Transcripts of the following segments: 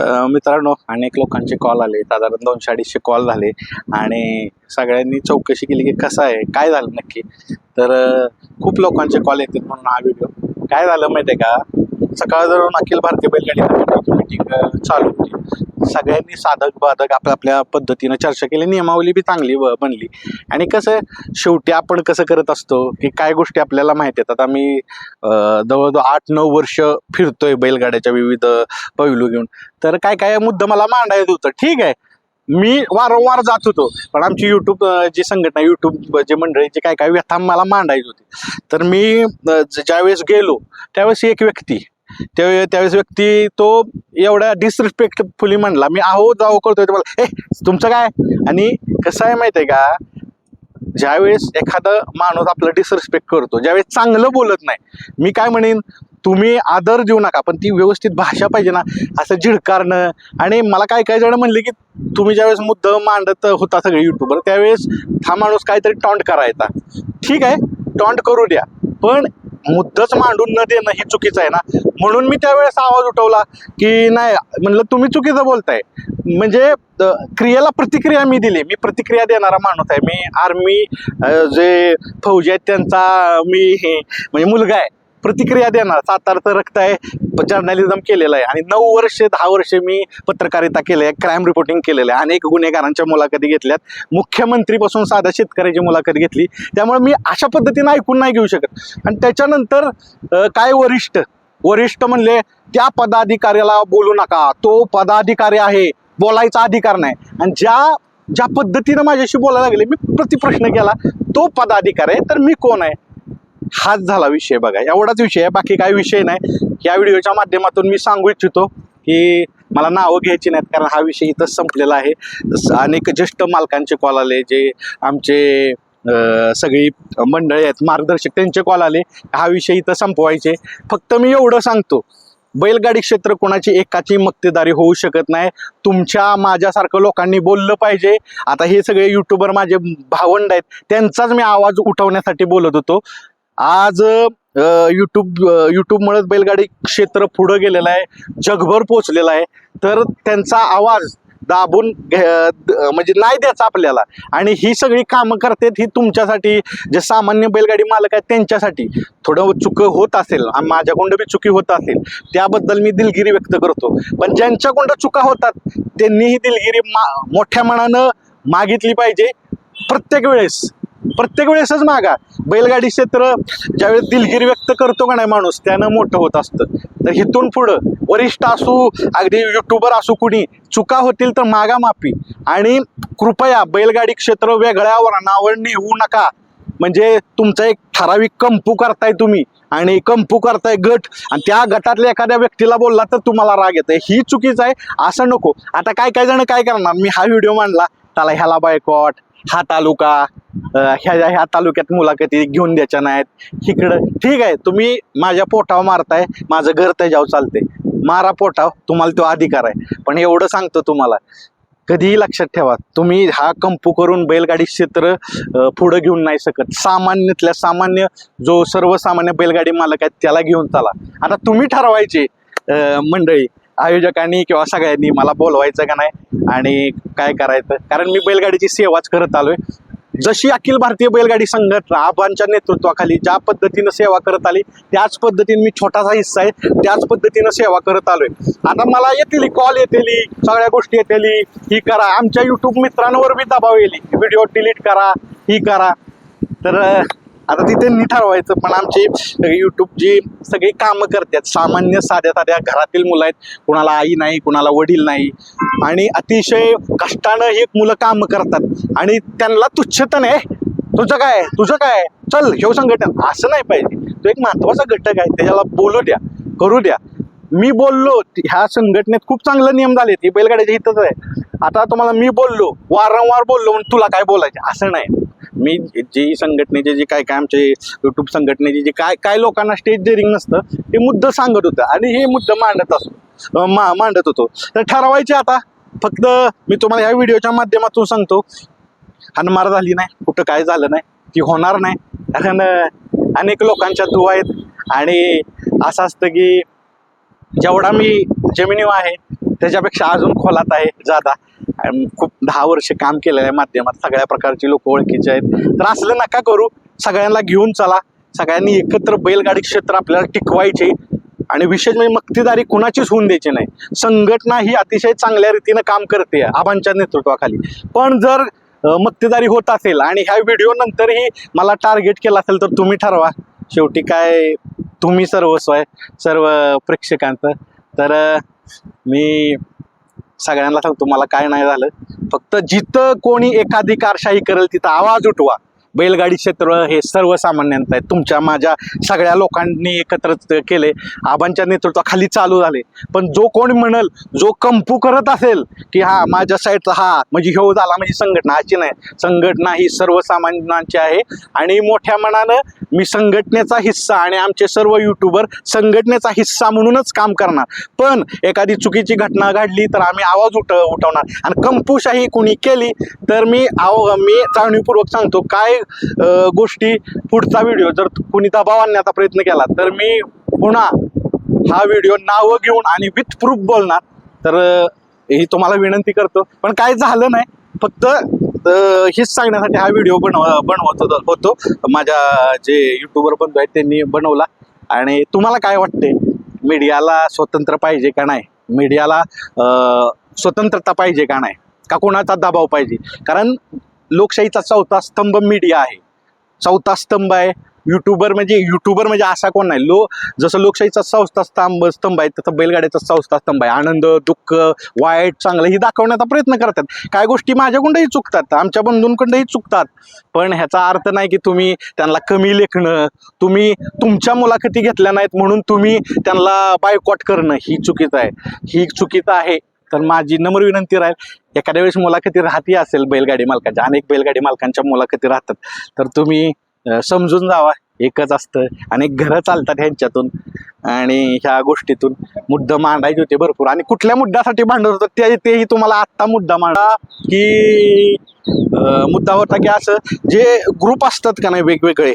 मित्रांनो अनेक लोकांचे कॉल आले. साधारण दोनशे अडीचशे कॉल झाले. आणि सगळ्यांनी चौकशी केली की कसं आहे काय झालं नक्की. तर खूप लोकांचे कॉल येतील म्हणून हा व्हिडिओ काय झालं माहिती आहे का? सकाळ धरून अखिल भारतीय बैलगाडी मीटिंग चालू होती. सगळ्यांनी साधक बाधक आपल्या आपल्या पद्धतीनं चर्चा केली. नियमावली बी चांगली ब- बनली. आणि कसं शेवटी आपण कसं करत असतो की काय गोष्टी आपल्याला माहिती आहेत आता मी जवळजवळ आठ नऊ वर्ष फिरतोय बैलगाड्याच्या विविध पैलू घेऊन. तर काय काय मुद्दा मला मांडायचं होतं. ठीक आहे. मी वारंवार जात होतो. पण आमची युट्यूब जी संघटना युट्यूब जे मंडळीची काय काय व्यथा मला मांडायची होती. तर मी ज- ज्यावेळेस गेलो त्यावेळेस एक व्यक्ती त्यावेळेस त्यावेळेस व्यक्ती तो एवढ्या डिसरिस्पेक्टफुली म्हणला मी आहो जाओ करतोय ते मला. ए तुमचं काय? आणि कसं आहे माहिती आहे का? ज्यावेळेस एखादा माणूस आपलं डिसरिस्पेक्ट करतो ज्यावेळेस चांगलं बोलत नाही मी काय म्हणेन? तुम्ही आदर देऊ नका पण ती व्यवस्थित भाषा पाहिजे ना असं झिडकारणं आणि मला काय काय जण म्हणले की तुम्ही ज्यावेळेस मुद्दा मांडत होता सगळे युट्यूबर त्यावेळेस हा माणूस काहीतरी टॉन्ट करायचा. ठीक आहे टॉन्ट करू द्या पण मुद्दाच मांडून न देणं ही चुकीचं आहे ना? म्हणून मी त्यावेळेस आवाज उठवला की नाही म्हणलं तुम्ही चुकीचं बोलताय. म्हणजे क्रियेला प्रतिक्रिया मी दिली. मी प्रतिक्रिया देणारा माणूस आहे. मी आर्मी जे फौजी आहेत त्यांचा मी हे म्हणजे मुलगा आहे. प्रतिक्रिया देणार. सातारचं रक्त आहे. जर्नलिझम केलेलं आहे. आणि नऊ वर्षे दहा वर्षे मी पत्रकारिता केली आहे. क्राईम रिपोर्टिंग केलेलं आहे. अनेक गुन्हेगारांच्या मुलाखती घेतल्यात. मुख्यमंत्रीपासून साध्या शेतकऱ्याची मुलाखत घेतली. त्यामुळे मी अशा पद्धतीनं ऐकून नाही घेऊ शकत. आणि त्याच्यानंतर काय वरिष्ठ? वरिष्ठ म्हणले त्या पदाधिकाऱ्याला बोलू नका. तो पदाधिकारी आहे. बोलायचा अधिकार नाही. आणि ज्या ज्या पद्धतीनं माझ्याशी बोलायला लागले मी प्रतिप्रश्न केला तो पदाधिकारी आहे तर मी कोण आहे? हाच झाला विषय बघा. एवढाच विषय आहे. बाकी काही विषय नाही. या व्हिडिओच्या माध्यमातून मी सांगू इच्छितो की मला नावं घ्यायची नाहीत कारण हा विषय इथंच संपलेला आहे. स- अनेक ज्येष्ठ मालकांचे कॉल आले जे आमचे सगळी मंडळी आहेत मार्गदर्शक त्यांचे कॉल आले. हा विषय इथं संपवायचे. फक्त मी एवढं सांगतो बैलगाडी क्षेत्र कोणाची एकाची मक्तेदारी होऊ शकत नाही. तुमच्या माझ्यासारखं लोकांनी बोललं पाहिजे. आता हे सगळे युट्यूबर माझे भावंड आहेत. त्यांचाच मी आवाज उठवण्यासाठी बोलत होतो. आज युट्यूब युट्यूबमुळेच बैलगाडी क्षेत्र पुढं गेलेलं आहे जगभर पोचलेलं आहे. तर त्यांचा आवाज दाबून घे- म्हणजे नाही द्यायचा आपल्याला. आणि ही सगळी कामं करतात ही तुमच्यासाठी जे सामान्य बैलगाडी मालक आहेत त्यांच्यासाठी. थोडं चुक होत असेल आणि माझ्याकडून बी चुकी होत असेल त्याबद्दल मी दिलगिरी व्यक्त करतो. पण ज्यांच्याकडून चुका होतात त्यांनी ही दिलगिरी मा मोठ्या मनानं मागितली पाहिजे प्रत्येक वेळेस. प्रत्येक वेळेसच मागा. बैलगाडी क्षेत्र ज्यावेळेस दिलगिरी व्यक्त करतो का नाही माणूस त्यानं मोठं होत असतं. तर इथून पुढं वरिष्ठ असू अगदी युट्यूबर असू कुणी चुका होतील तर मागा माफी आणि कृपया बैलगाडी क्षेत्र वेगळ्या वरणावर नेऊ नका. म्हणजे तुमचा एक ठराविक कंपू करताय तुम्ही आणि कंपू करताय गट आणि त्या गटातल्या एखाद्या व्यक्तीला बोलला तर तुम्हाला राग येतोय. ही चुकीचं आहे असं नको. आता काय काय जण काय करणार? मी हा व्हिडिओ मांडला त्याला ह्याला बायकॉट हा तालुका ह्या ह्या तालुक्यात मुलाखती घेऊन द्यायच्या नाहीत. इकडं ठीक आहे तुम्ही माझ्या पोटावर मारताय माझं घर त्याच्यावर चालते मारा पोटाव तुम्हाला तो अधिकार आहे. पण एवढं सांगतो तुम्हाला कधीही लक्षात ठेवा तुम्ही हा कंपू करून बैलगाडी क्षेत्र पुढं घेऊन नाही शकत. सामान्यातल्या सामान्य जो सर्वसामान्य बैलगाडी मालक आहे त्याला घेऊन चाला. आता तुम्ही ठरवायचे मंडळी आयोजकांनी किंवा सगळ्यांनी मला बोलवायचं का नाही आणि काय करायचं? कारण मी बैलगाडीची सेवाच करत आलोय. जशी अखिल भारतीय बैलगाडी संघटना आबांच्या नेतृत्वाखाली ज्या पद्धतीनं सेवा करत आली त्याच पद्धतीने मी छोटासा हिस्सा आहे त्याच पद्धतीनं सेवा करत आलोय. आता मला येतील कॉल येतील सगळ्या गोष्टी येतील ही करा. आमच्या युट्यूब मित्रांवर बी दबाव येईल. व्हिडिओ डिलीट करा ही करा. तर आता तिथे त्यांनी ठरवायचं पण आमची यूट्यूबची जी सगळी कामं करतात सामान्य साध्या साध्या घरातील मुलं आहेत कुणाला आई नाही कुणाला वडील नाही. आणि अतिशय कष्टानं ही मुलं कामं करतात. आणि त्यांना तुच्छता नाही तुझं काय तुझं काय चल घेऊ संघटन. असं नाही पाहिजे. तो एक महत्त्वाचा घटक आहे त्याच्याला बोलू द्या करू द्या. मी बोललो ह्या संघटनेत खूप चांगले नियम झाले ते बैलगाड्याच्या हितच आहे. आता तुम्हाला मी बोललो वारंवार बोललो म्हणून तुला काय बोलायचं? असं नाही. मी जी संघटनेचे जे काय काय आमचे युट्यूब संघटनेचे जे काय काय लोकांना स्टेज डेअरिंग नसतं ते मुद्दा सांगत होतं आणि हे मुद्दा मांडत असतो मा मांडत होतो. तर ठरवायचे आता. फक्त मी तुम्हाला ह्या व्हिडिओच्या माध्यमातून सांगतो हनमार झाली नाही कुठं काय झालं नाही ती होणार नाही. कारण अनेक लोकांच्या दुवा आहेत आणि असं असतं की जेवढा मी जमिनीवर आहे त्याच्यापेक्षा अजून खोलात आहे जादा. खूप दहा वर्ष काम केलेलं आहे माध्यमात. सगळ्या प्रकारची लोक ओळखीचे आहेत. तर असलं नका करू. सगळ्यांना घेऊन चला. सगळ्यांनी एकत्र बैलगाडी क्षेत्र आपल्याला टिकवायचे. आणि विशेष म्हणजे मक्तेदारी कुणाचीच होऊन द्यायची नाही. संघटना ही अतिशय चांगल्या रीतीनं काम करते आबांच्या नेतृत्वाखाली. पण जर मक्तेदारी होत असेल आणि ह्या व्हिडिओ नंतरही मला टार्गेट केला असेल तर तुम्ही ठरवा. शेवटी काय तुम्ही सर्वस्व आहे. सर्व प्रेक्षकांचं. तर मी सगळ्यांना सांगतो मला काय नाही झालं. फक्त जिथं कोणी एकाधिकारशाही करेल तिथं आवाज उठवा. बैलगाडी क्षेत्र हे सर्वसामान्यांत आहे. तुमच्या माझ्या सगळ्या लोकांनी एकत्र केले. आबांच्या नेतृत्वाखाली चालू झाले. पण जो कोण म्हणल जो कंपू करत असेल की हा माझ्या साईडचा हा म्हणजे ह्यो झाला म्हणजे संघटना अशी नाही. संघटना ही सर्वसामान्यांची आहे. आणि मोठ्या मनानं मी संघटनेचा हिस्सा आणि आमचे सर्व युट्यूबर संघटनेचा हिस्सा म्हणूनच काम करणार. पण एखादी चुकीची घटना घडली तर आम्ही आवाज उठ उठवणार. आणि कंपूशाही कुणी केली तर मी आव मी जाणीवपूर्वक सांगतो काय गोष्टी पुढचा व्हिडिओ जर कुणी दबाव आणण्याचा प्रयत्न केला तर मी पुन्हा हा व्हिडिओ नावं घेऊन आणि विथ प्रूफ बोलणार. तर ही तुम्हाला विनंती करतो. पण काय झालं नाही फक्त हेच सांगण्यासाठी हा व्हिडिओ बनव बनवत होतो- माझ्या जे युट्यूबर बंधू आहेत त्यांनी बनवला. आणि तुम्हाला काय वाटते मीडियाला स्वतंत्र पाहिजे का नाही? मीडियाला स्वतंत्रता पाहिजे का नाही? का कोणाचा दबाव पाहिजे? कारण लोकशाहीचा चौथा स्तंभ मीडिया आहे. चौथा स्तंभ आहे. युट्यूबर म्हणजे युट्यूबर म्हणजे असा कोण नाही. लो जसं लोकशाहीचा चौथा स्तंभ स्तंभ आहे तसं बैलगाड्याचा चौथा स्तंभ आहे. आनंद दुःख वाईट चांगलं ही दाखवण्याचा प्रयत्न करतात. काय गोष्टी माझ्याकडूनही चुकतात आमच्या बंधूंकडूनही चुकतात. पण ह्याचा अर्थ नाही की तुम्ही त्यांना कमी लेखणं तुम्ही तुमच्या मुलाखती घेतल्या नाहीत म्हणून तुम्ही त्यांना बायकॉट करणं ही चुकीचं आहे. ही चुकीचं आहे. तर माझी नम्र विनंती राहील एखाद्या वेळेस मुलाखती राहती असेल बैलगाडी मालकाच्या अनेक बैलगाडी मालकांच्या मुलाखती राहतात तर तुम्ही समजून जावा एकच असतं आणि घरं चालतात ह्यांच्यातून आणि ह्या गोष्टीतून. मुद्दा मांडायचे होते भरपूर आणि कुठल्या मुद्द्यासाठी भांडत होतं ते तेही तुम्हाला आत्ता मुद्दा मांडा की मुद्दा होता की असं जे ग्रुप असतात का नाही वेगवेगळे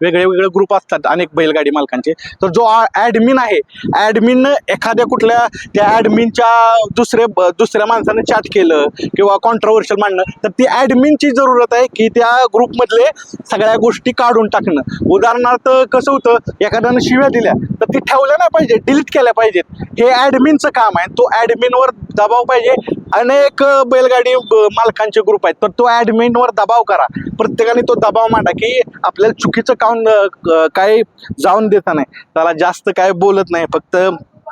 वेगळे वेगळे ग्रुप असतात अनेक बैलगाडी मालकांचे. तर जो ॲडमिन आहे ॲडमिन एखाद्या कुठल्या त्या ॲडमिनच्या दुसरे ब- दुसऱ्या माणसानं चॅट केलं किंवा कॉन्ट्रोवर्शियल मांडणं तर ती ॲडमिनची जरूरत आहे की त्या ग्रुपमधले सगळ्या गोष्टी काढून टाकणं. उदाहरणार्थ कसं होतं एखाद्यानं शिव्या दिल्या तर ती ठेवल्या नाही पाहिजे डिलीट केल्या पाहिजेत. हे ॲडमिनचं काम आहे. तो ॲडमिनवर दबाव पाहिजे. अनेक बैलगाडी मालकांचे ग्रुप आहेत. तर तो ॲडमिनवर दबाव करा. प्रत्येकाने तो दबाव मांडा की आपल्याला चुकीचं काउन काही काय जाऊन देता नाही. त्याला जास्त काय बोलत नाही. फक्त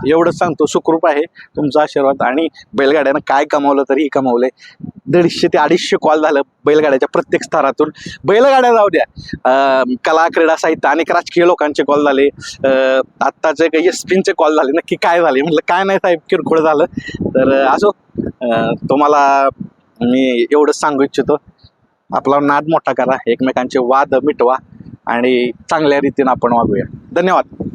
एवढंच सांगतो सुखरूप आहे तुमचा आशीर्वाद. आणि बैलगाड्यानं काय कमावलं तरीही कमावलंय. दीडशे ते अडीचशे कॉल झालं बैलगाड्याच्या प्रत्येक स्तरातून बैलगाड्या जाऊ द्या. कला क्रीडा साहित्य अनेक राजकीय लोकांचे कॉल झाले. आत्ताचे काही एस पीचे कॉल झाले. नक्की काय झाले? म्हटलं काय नाही साहेब किरकोळ झालं. तर असो तुम्हाला मी एवढंच सांगू इच्छितो. आपला नाद मोठा करा. एकमेकांचे वाद मिटवा. आणि चांगल्या रीतीनं आपण वागूया. धन्यवाद.